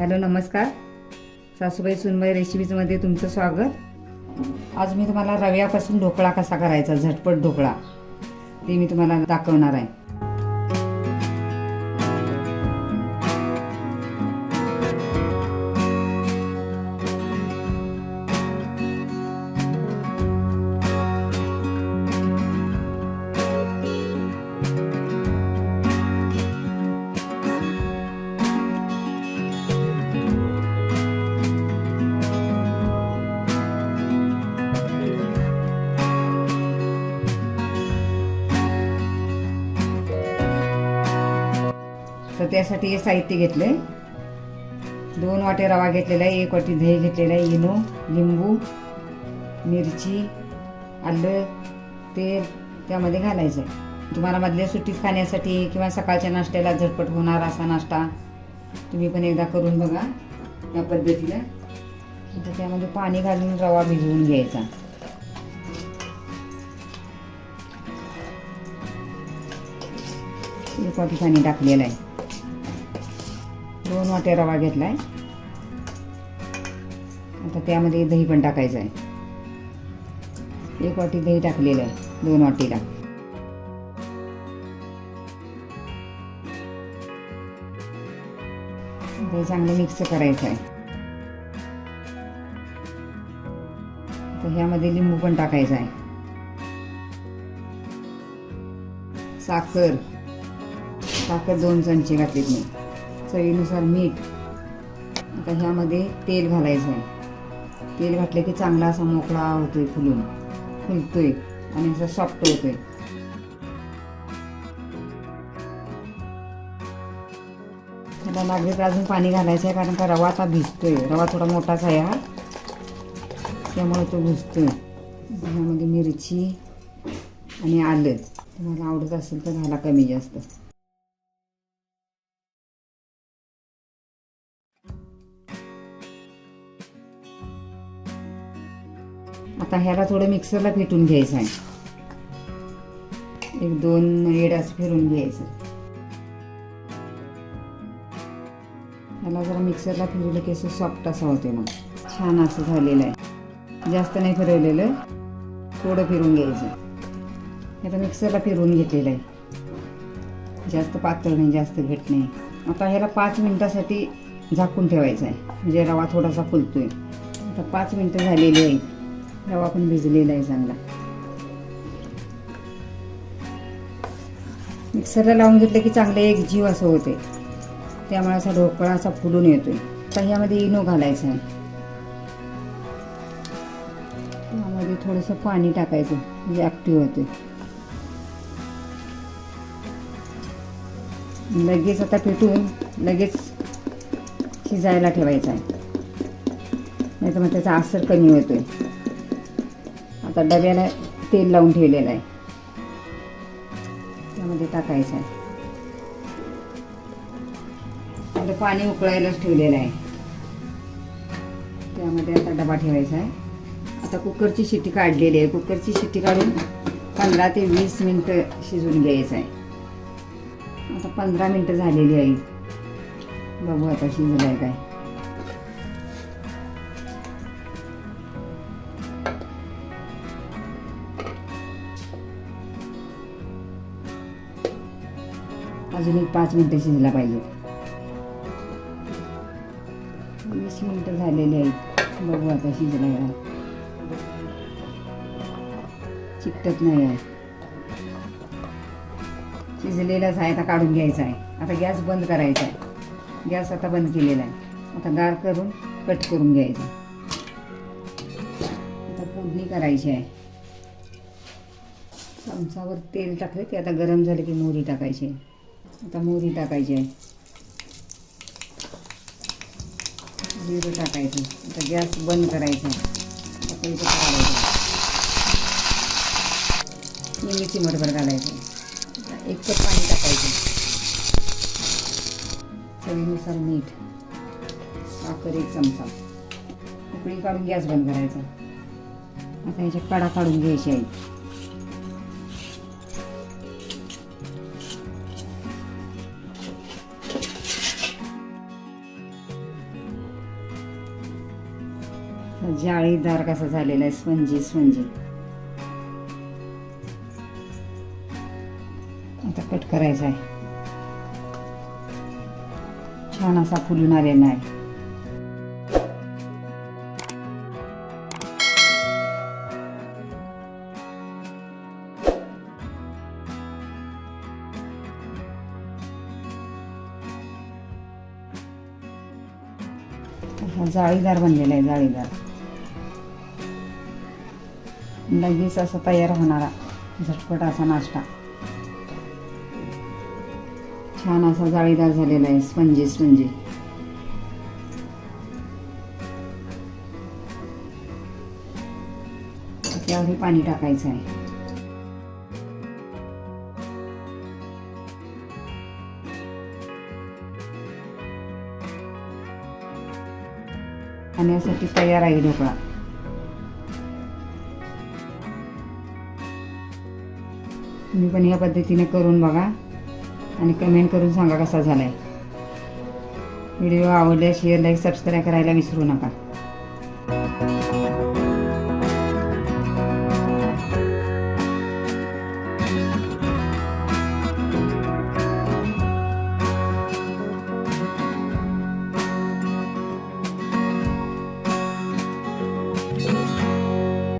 Hello नमस्कार. सासूबाई सुनबाई रेसिपीजमध्ये तुमचं स्वागत. आज मी तुम्हाला रव्यापासून ढोकळा कसा करायचा झटपट ढोकळा ते मी तुम्हाला दाखवणार आहे. त्यासाठी हे साहित्य घेतलं आहे दोन वाटे रवा घेतलेला आहे एक वाटी दही घेतलेला आहे इनो लिंबू मिरची आलं तेल त्यामध्ये घालायचं. आहे तुम्हाला मधल्या सुट्टीत खाण्यासाठी किंवा सकाळच्या नाश्त्याला झटपट होणार असा नाश्ता तुम्ही पण एकदा करून बघा या पद्धतीला. आता त्यामध्ये पाणी घालून रवा भिजवून घ्यायचा. एक वाटी पाणी टाकलेलं आहे. दोन वाटे रवा घेतलाय. आता त्यामध्ये दही पण टाकायचं आहे एक वाटी दही टाकलेलं आहे दोन वाटीला. दही चांगलं मिक्स करायचं आहे तर ह्यामध्ये लिंबू पण टाकायचा आहे साखर. साखर दोन चमचे घातलीत मी. चवीनुसार मीठ. आता ह्यामध्ये तेल घालायचं आहे तेल घातलं की चांगला असा मोकळा होतोय फुलून. फुलतोय आणि असा सॉफ्ट होतोय. आता नागरिक अजून पाणी घालायचं आहे कारण का रवा आता भिजतोय. रवा थोडा मोठाच आहे हा. त्यामुळे तो भिजतोय. ह्यामध्ये मिरची आणि आलं. तुम्हाला आवडत असेल तर घाला कमी जास्त. आता ह्याला थोडं मिक्सरला फिटून घ्यायचं आहे. एक दोन मिनिट असं फिरून घ्यायचं. ह्याला जरा मिक्सरला फिरवलं की असं सॉफ्ट असं होते मग. छान असं झालेलं आहे. जास्त नाही फिरवलेलं. थोडं फिरून घ्यायचं. आता मिक्सरला फिरवून घेतलेलं आहे. जास्त पातळ नाही जास्त घट नाही. आता ह्याला पाच मिनटासाठी झाकून ठेवायचं आहे. म्हणजे रवा थोडासा फुलतोय. आता पाच मिनटं झालेली आहे रवा पण भिजलेला आहे चांगला. मिक्सरला लावून घेतलं की चांगलं एक जीव असं होते. त्यामुळे असा ढोकळा असा फुलून येतोय. आता ह्यामध्ये इनो घालायचं आहे. त्यामध्ये थोडंसं पाणी टाकायचं म्हणजे ॲक्टिव्ह होते लगेच आता पेटून लगेच शिजायला ठेवायचं आहे. नाही तर मग त्याचा आसर कमी होतोय. आता डब्याला तेल लावून ठेवलेलं आहे. त्यामध्ये टाकायचं आहे. आता पाणी उकळायलाच ठेवलेलं आहे. त्यामध्ये आता डबा ठेवायचा आहे. आता कुकरची शिट्टी काढलेली आहे. कुकरची शिट्टी काढून पंधरा ते वीस मिनटं शिजून घ्यायचं आहे. आता पंधरा मिनटं झालेली आहे. बघू आता शिजलं आहे काय. अजून एक पाच मिनटं शिजला पाहिजे. वीस मिनटं झालेली आहेत. बघू आता शिजला चिकटत नाही आहे. शिजलेलाच आहे आता काढून घ्यायचा आहे. आता गॅस बंद करायचा आहे. गॅस आता बंद केलेला आहे. आता गार करून कट करून घ्यायचं आता फोडणी करायची आहे. चमचावर तेल टाकले ते आता गरम झाले की मोहरी टाकायची आहे. आता मोहरी टाकायची आहे. जिरं टाकायचं. आता गॅस बंद करायचा आता इथं काढायचं मिरची मटभर घालायचं एक कप पाणी टाकायचं चवीनुसार मीठ साखर एक चमचा. उकळी काढून गॅस बंद करायचा आता ह्याच्या कडा काढून घ्यायची आहे. जाळीदार कसा झालेला आहे? Spongy spongy. आता कट करायचा आहे. छान असा फुलून आलेला आहे. जाळीदार बनलेला आहे जाळीदार. लगेच असा तयार होणारा झटपट असा नाश्ता. छान असा जाळीदार झालेला आहे स्पंजी स्पंजी. त्यावर पाणी टाकायचं आहे. खाण्यासाठी तयार आहे ढोकळा. तुम्ही पण या पद्धतीने करून बघा आणि कमेंट करून सांगा कसा झाला आहे व्हिडिओ आवडल्यास शेअर लाईक सबस्क्राईब करायला विसरू नका.